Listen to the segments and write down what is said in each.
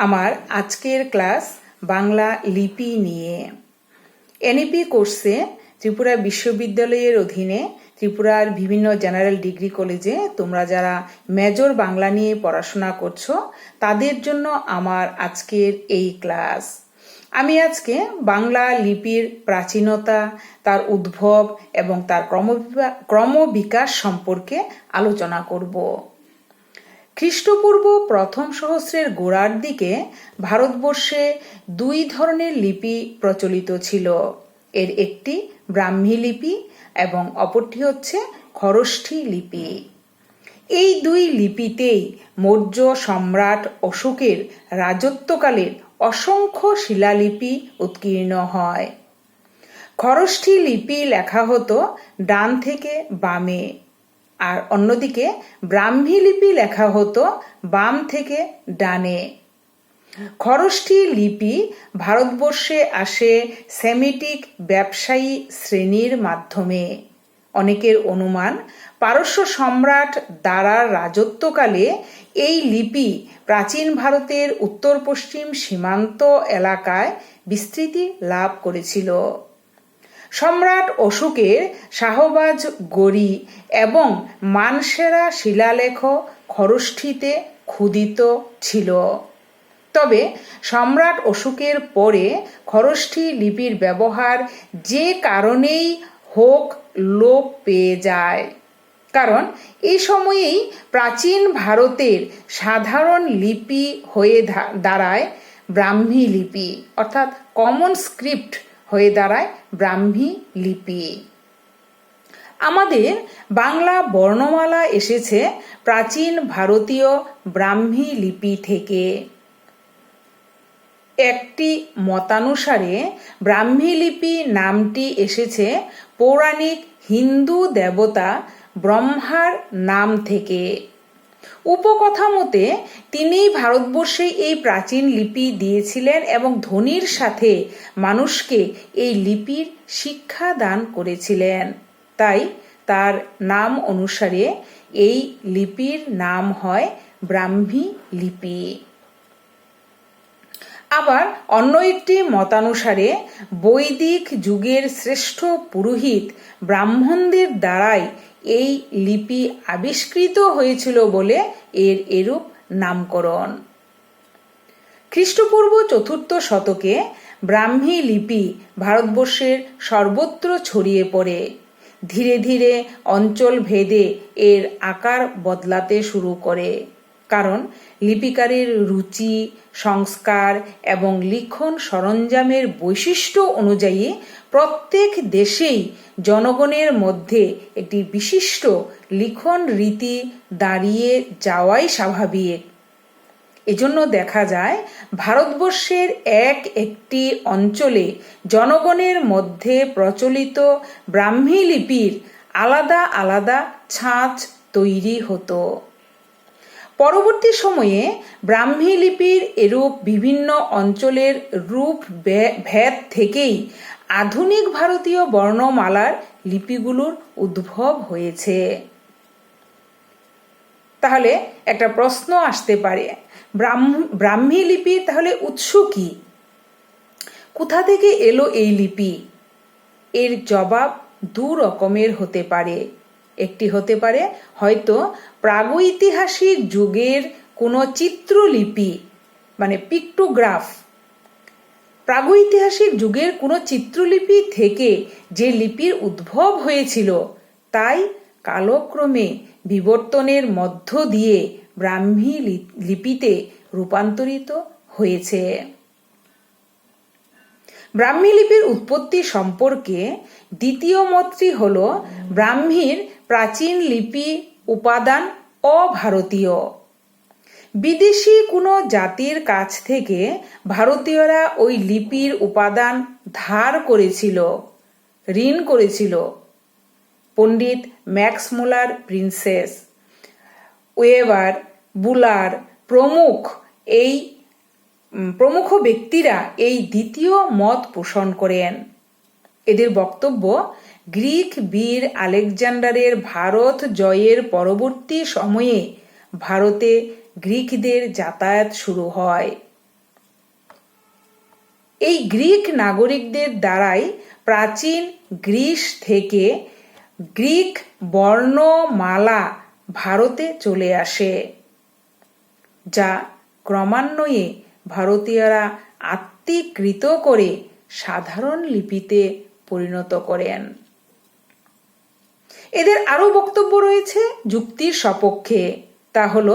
আমার আজকের ক্লাস বাংলা লিপি নিয়ে। এনইপি কোর্সে ত্রিপুরা বিশ্ববিদ্যালয়ের অধীনে ত্রিপুরার বিভিন্ন জেনারেল ডিগ্রি কলেজে তোমরা যারা মেজর বাংলা নিয়ে পড়াশোনা করছ, তাদের জন্য আমার আজকের এই ক্লাস। আমি আজকে বাংলা লিপির প্রাচীনতা, তার উদ্ভব এবং তার ক্রমবিকা- ক্রমবিকাশ সম্পর্কে আলোচনা করব। খ্রিস্টপূর্ব প্রথম সহস্রের গোড়ার দিকে ভারতবর্ষে দুই ধরনের লিপি প্রচলিত ছিল। এর একটি ব্রাহ্মী লিপি এবং অপরটি হচ্ছে খরষ্ঠী লিপি। এই দুই লিপিতেই মৌর্য সম্রাট অশোকের রাজত্বকালের অসংখ্য শিলালিপি উৎকীর্ণ হয়। খরষ্ঠী লিপি লেখা হতো ডান থেকে বামে। আর অন্যদিকে ব্রাহ্মী লিপি লেখা হতো বাম থেকে ডানে। খরষ্ঠী লিপি ভারতবর্ষে আসে সেমিটিক ব্যবসায়ী শ্রেণির মাধ্যমে। অনেকের অনুমান, পারস্য সম্রাট দারার রাজত্বকালে এই লিপি প্রাচীন ভারতের উত্তর পশ্চিম সীমান্ত এলাকায় বিস্তৃতি লাভ করেছিল। সম্রাট অশোকের শাহবাজ গড়ি এবং মানসেরা শিলালেখ খরষ্ঠীতে ক্ষুদিত ছিল। তবে সম্রাট অশোকের পরে খরষ্ঠী লিপির ব্যবহার যে কারণেই হোক লোপ পেয়ে যায়। কারণ এই সময়েই প্রাচীন ভারতের সাধারণ লিপি হয়ে দাঁড়ায় ব্রাহ্মী লিপি, অর্থাৎ কমন স্ক্রিপ্ট হয়ে দাঁড়ায় ব্রাহ্মী লিপি। আমাদের বাংলা বর্ণমালা এসেছে প্রাচীন ভারতীয় ব্রাহ্মী লিপি থেকে। একটি মতানুসারে ব্রাহ্মী লিপি নামটি এসেছে পৌরাণিক হিন্দু দেবতা ব্রহ্মার নাম থেকে। উপকথা মতে তিনি ভারতবর্ষে এই প্রাচীন লিপি দিয়েছিলেন এবং ধনির সাথে মানুষকে এই লিপির শিক্ষা দান করেছিলেন। তাই তার নাম অনুসারে এই লিপির নাম হয় ব্রাহ্মী লিপি। আবার অন্য একটি মতানুসারে বৈদিক যুগের শ্রেষ্ঠ পুরোহিত ব্রাহ্মণদের দ্বারাই এই লিপি আবিষ্কৃত হয়েছিল বলে এর এরূপ নামকরণ। খ্রিস্টপূর্ব চতুর্থ শতকে ব্রাহ্মী লিপি ভারতবর্ষের সর্বত্র ছড়িয়ে পড়ে। ধীরে ধীরে অঞ্চল ভেদে এর আকার বদলাতে শুরু করে। কারণ লিপিকারের রুচি, সংস্কার এবং লিখন সরঞ্জামের বৈশিষ্ট্য অনুযায়ী প্রত্যেক দেশেই জনগণের মধ্যে একটি বিশিষ্ট লিখন রীতি দাঁড়িয়ে যাওয়াই স্বাভাবিক। এজন্য দেখা যায়, ভারতবর্ষের এক একটি অঞ্চলে জনগণের মধ্যে প্রচলিত ব্রাহ্মী লিপির আলাদা আলাদা ছাঁচ তৈরি হতো। পরবর্তী সময়ে ব্রাহ্মী লিপির এরূপ বিভিন্ন অঞ্চলের রূপ ভেদ থেকেই আধুনিক ভারতীয় বর্ণমালার লিপিগুলোর উদ্ভব হয়েছে। তাহলে একটা প্রশ্ন আসতে পারে ব্রাহ্মী লিপি তাহলে উৎস কি? কোথা থেকে এলো এই লিপি? এর জবাব দু রকমের হতে পারে। একটি হতে পারে। হয়তো প্রাগৈতিহাসিক যুগের কোনো চিত্রলিপি মানে পিক্টোগ্রাফ, প্রাগৈতিহাসিক যুগের কোনো চিত্রলিপি থেকে যে লিপির উদ্ভব হয়েছিল, তাই কালক্রমে বিবর্তনের মধ্য দিয়ে ব্রাহ্মী লিপিতে রূপান্তরিত হয়েছে। ব্রাহ্মী লিপির উৎপত্তি সম্পর্কে দ্বিতীয় মতটি হল, ব্রাহ্মীর প্রাচীন লিপি, উপাদান অভারতীয়। বিদেশি কোনো জাতির কাছ থেকে ভারতীয়রা ওই লিপির উপাদান ধার করেছিল, ঋণ করেছিল। Pandit Max Muller princess Weber Buhler প্রমুখ এই, প্রমুখ ব্যক্তিরা এই দ্বিতীয় মত পোষণ করেন। এদের বক্তব্য গ্রিক বীর আলেকজান্ডারের ভারত জয়ের পরবর্তী সময়ে ভারতে গ্রিকদের যাতায়াত শুরু হয়। এই গ্রিক নাগরিকদের দ্বারাই প্রাচীন গ্রিস থেকে গ্রিক বর্ণমালা ভারতে চলে আসে, যা ক্রমান্বয়ে ভারতীয়রা আত্মীকৃত করে সাধারণ লিপিতে পরিণত করেন। এদের আরও বক্তব্য রয়েছে যুক্তির সপক্ষে। তা হল,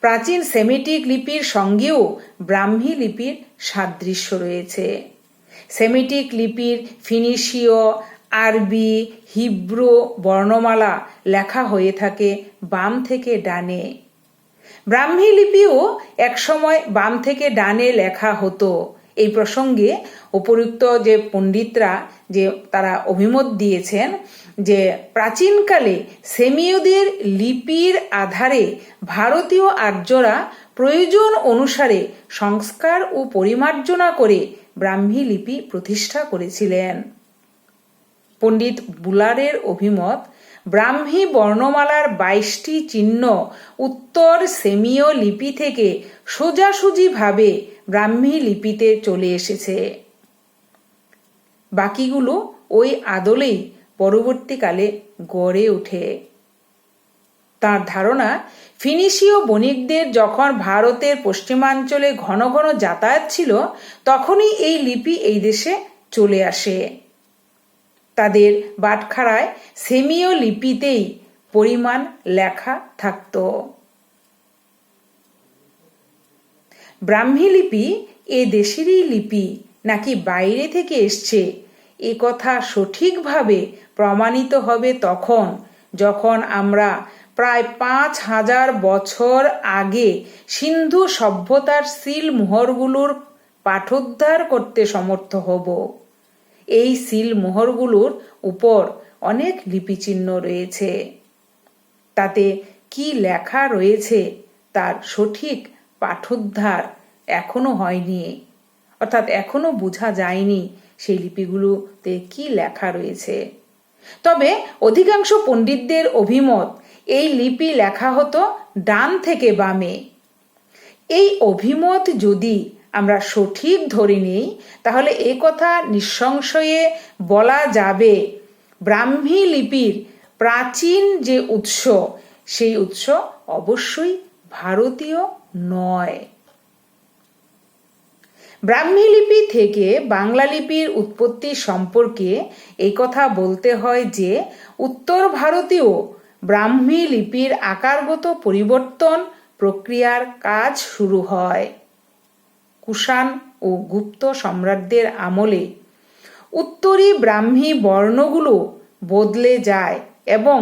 প্রাচীন সেমিটিক লিপির সঙ্গেও ব্রাহ্মী লিপির সাদৃশ্য রয়েছে। সেমিটিক লিপির ফিনিশীয়, আরবি, হিব্রু বর্ণমালা লেখা হয়ে থাকে বাম থেকে ডানে। ব্রাহ্মী লিপিও একসময় বাম থেকে ডানে লেখা হতো। এই প্রসঙ্গে উপযুক্ত যে পণ্ডিতরা যে তারা অভিমত দিয়েছেন যে প্রাচীনকালে সেমিয়দের লিপির আধারে ভারতীয় আর্যরা প্রয়োজন অনুসারে সংস্কার ও পরিমার্জনা করে ব্রাহ্মী লিপি প্রতিষ্ঠা করেছিলেন। পণ্ডিত বুলারের অভিমত, ব্রাহ্মী বর্ণমালার বাইশটি চিহ্ন উত্তর সেমীয় লিপি থেকে সোজাসুজিভাবে ব্রাহ্মী লিপিতে চলে এসেছে। বাকিগুলো ওই আদলেই পরবর্তীকালে গড়ে ওঠে। তার ধারণা, ফিনিশীয় বণিকদের যখন ভারতের পশ্চিমাঞ্চলে ঘন ঘন যাতায়াত ছিল, তখনই এই লিপি এই দেশে চলে আসে। তাদের বাটখারায় সেমীয় লিপিতেই পরিমাণ লেখা থাকত। ব্রাহ্মী লিপি এ দেশেরই লিপি। নাকি বাইরে থেকে এসছে? এ কথা সঠিকভাবে প্রমাণিত হবে তখন, যখন আমরা প্রায় পাঁচ হাজার বছর আগে সিন্ধু সভ্যতার সিল মোহরগুলোর পাঠোদ্ধার করতে সমর্থ হব। এই সিল মোহরগুলোর উপর অনেক লিপিচিহ্ন রয়েছে। তাতে কি লেখা রয়েছে তার সঠিক পাঠোদ্ধার এখনও হয়নি। অর্থাৎ এখনও বোঝা যায়নি সেই লিপিগুলোতে কি লেখা রয়েছে। তবে অধিকাংশ পণ্ডিতদের অভিমত, এই লিপি লেখা হতো ডান থেকে বামে। এই অভিমত যদি আমরা সঠিক ধরে নিই, তাহলে এ কথা নিঃসংশয়ে বলা যাবে, ব্রাহ্মী লিপির প্রাচীন যে উৎস, সেই উৎস অবশ্যই ভারতীয় নয়। ব্রাহ্মী লিপি থেকে বাংলা লিপির উৎপত্তি সম্পর্কে এই কথা বলতে হয় যে, উত্তর ভারতীয় ব্রাহ্মী লিপির আকারগত পরিবর্তন প্রক্রিয়ার কাজ শুরু হয় কুষাণ ও গুপ্ত সম্রাটদের আমলে। উত্তরী ব্রাহ্মী বর্ণগুলো বদলে যায় এবং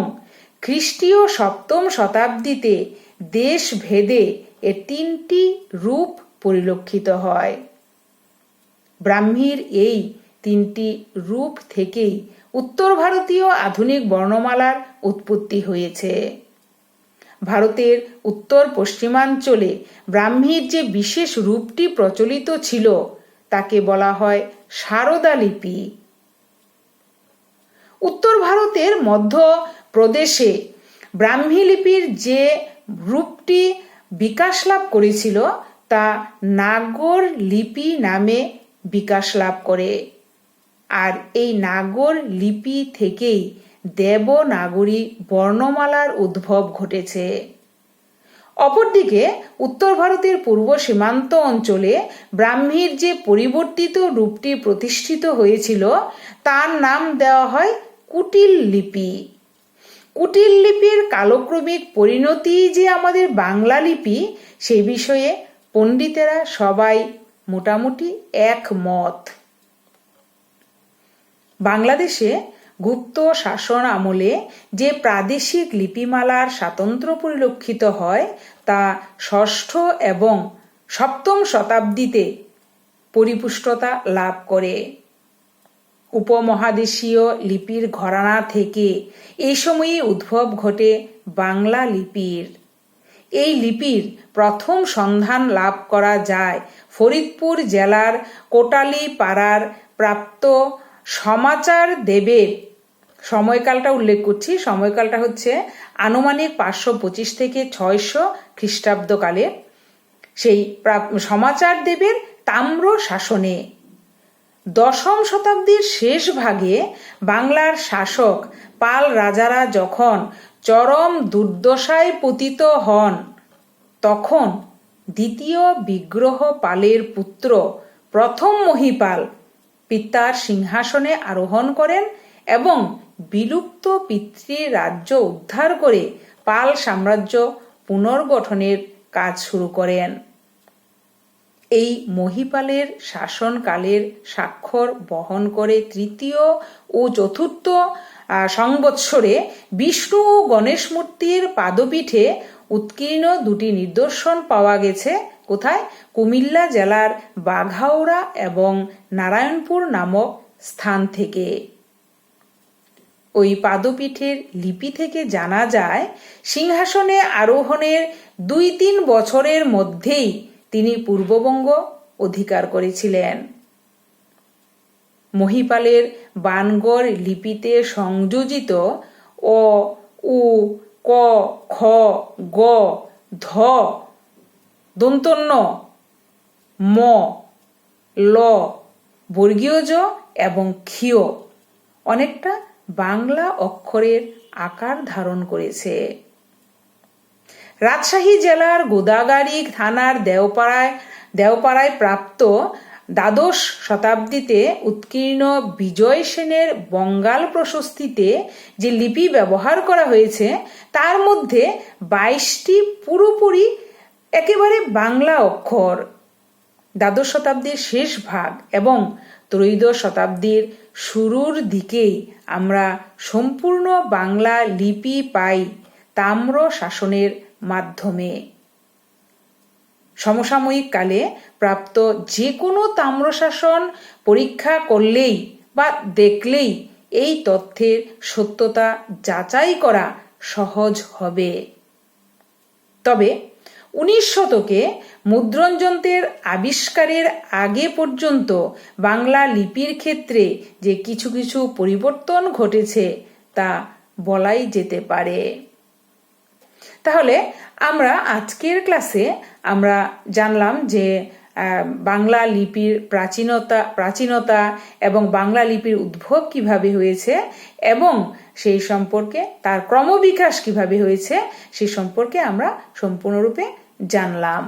খ্রিস্টীয় সপ্তম শতাব্দীতে দেশ ভেদে এ তিনটি রূপ পরিলক্ষিত হয়। ব্রাহ্মীর এই তিনটি রূপ থেকেই উত্তর ভারতীয় আধুনিক বর্ণমালার উৎপত্তি হয়েছে। ভারতের উত্তর পশ্চিমাঞ্চলে ব্রাহ্মীর যে বিশেষ রূপটি প্রচলিত ছিল, তাকে বলা হয় সারদা লিপি। উত্তর ভারতের মধ্য প্রদেশে ব্রাহ্মী লিপির যে রূপটি বিকাশ লাভ করেছিল, তা নাগর লিপি নামে বিকাশ লাভ করে। আর এই নাগর লিপি থেকেই দেবনাগরী বর্ণমালার উদ্ভব ঘটেছে। অপরদিকে উত্তর ভারতের পূর্ব সীমান্ত অঞ্চলে ব্রাহ্মীর যে পরিবর্তিত রূপটি প্রতিষ্ঠিত হয়েছিল, তার নাম দেওয়া হয় কুটিল লিপি। কুটিল লিপির কালক্রমিক পরিণতি যে আমাদের বাংলা লিপি, সে বিষয়ে পণ্ডিতেরা সবাই মোটামুটি একমত। বাংলাদেশে গুপ্ত শাসন আমলে যে প্রাদেশিক লিপিমালার স্বাতন্ত্র্য পরিলক্ষিত হয়, তা ষষ্ঠ এবং সপ্তম শতাব্দীতে পরিপুষ্টতা লাভ করে। উপমহাদেশীয় লিপির ঘরানা থেকে এই সময়ে উদ্ভব ঘটে বাংলা লিপির। এই লিপির প্রথম সন্ধান লাভ করা যায় ফরিদপুর জেলার কোটালি পাড়ার প্রাপ্ত সমাচার দেবের। সময়কালটা উল্লেখ করছি। সময়কালটা হচ্ছে আনুমানিক পাঁচশো পঁচিশ থেকে ছয়শো খ্রিস্টাব্দকালে। সেই সমাচার দেবের তাম্র শাসনে দশম শতাব্দীর শেষ ভাগে বাংলার শাসক পাল রাজারা যখন চরম দুর্দশায় পতিত হন। তখন দ্বিতীয় বিগ্রহ পালের পুত্র প্রথম মহিপাল পিতার সিংহাসনে আরোহণ করেন এবং বিলুপ্ত পিতৃ রাজ্য উদ্ধার করে পাল সাম্রাজ্য পুনর্গঠনের কাজ শুরু করেন। এই মহিপালের শাসনকালের স্বাক্ষর বহন করে তৃতীয় ও চতুর্থ সংবৎসরে বিষ্ণু ও গণেশ মূর্তির পাদপীঠে উৎকীর্ণ দুটি নিদর্শন পাওয়া গেছে। কোথায়? কুমিল্লা জেলার বাঘাওড়া এবং নারায়ণপুর নামক স্থান থেকে। ওই পাদপীঠের লিপি থেকে জানা যায়, সিংহাসনে আরোহণের দুই তিন বছরের মধ্যেই তিনি পূর্ববঙ্গ অধিকার করেছিলেন। মহিপালের বানগড় লিপিতে সংযোজিত অ, উ, ক, খ, গ, ধ, দন্তন্য, ম, ল বর্গীয় জ এবং ক্ষীয়। অনেকটা বাংলা অক্ষরের আকার ধারণ করেছে। রাজশাহী জেলার গোদাগাড়ি থানার দেওপাড়ায় দেওপাড়ায় প্রাপ্ত দ্বাদশ শতাব্দীতে উৎকীর্ণ বিজয় সেনের বঙ্গাল প্রশস্তিতে যে লিপি ব্যবহার করা হয়েছে, তার মধ্যে বাইশটি পুরোপুরি একেবারে বাংলা অক্ষর। দ্বাদশ শতাব্দীর শেষ ভাগ এবং ত্রয়োদশ শতাব্দীর শুরুর দিকেই আমরা সম্পূর্ণ বাংলা লিপি পাই তাম্র শাসনের মাধ্যমে। সমসাময়িক কালে প্রাপ্ত যে কোনো তাম্রশাসন পরীক্ষা করলেই বা দেখলেই এই তথ্যের সত্যতা যাচাই করা সহজ হবে। তবে উনিশ শতকে মুদ্রণযন্ত্রের আবিষ্কারের আগে পর্যন্ত বাংলা লিপির ক্ষেত্রে যে কিছু কিছু পরিবর্তন ঘটেছে তা বলাই যেতে পারে। তাহলে আমরা আজকের ক্লাসে আমরা জানলাম যে বাংলা লিপির প্রাচীনতা প্রাচীনতা এবং বাংলা লিপির উদ্ভব কীভাবে হয়েছে এবং সেই সম্পর্কে, তার ক্রমবিকাশ কীভাবে হয়েছে, সে সম্পর্কে আমরা সম্পূর্ণরূপে জানলাম।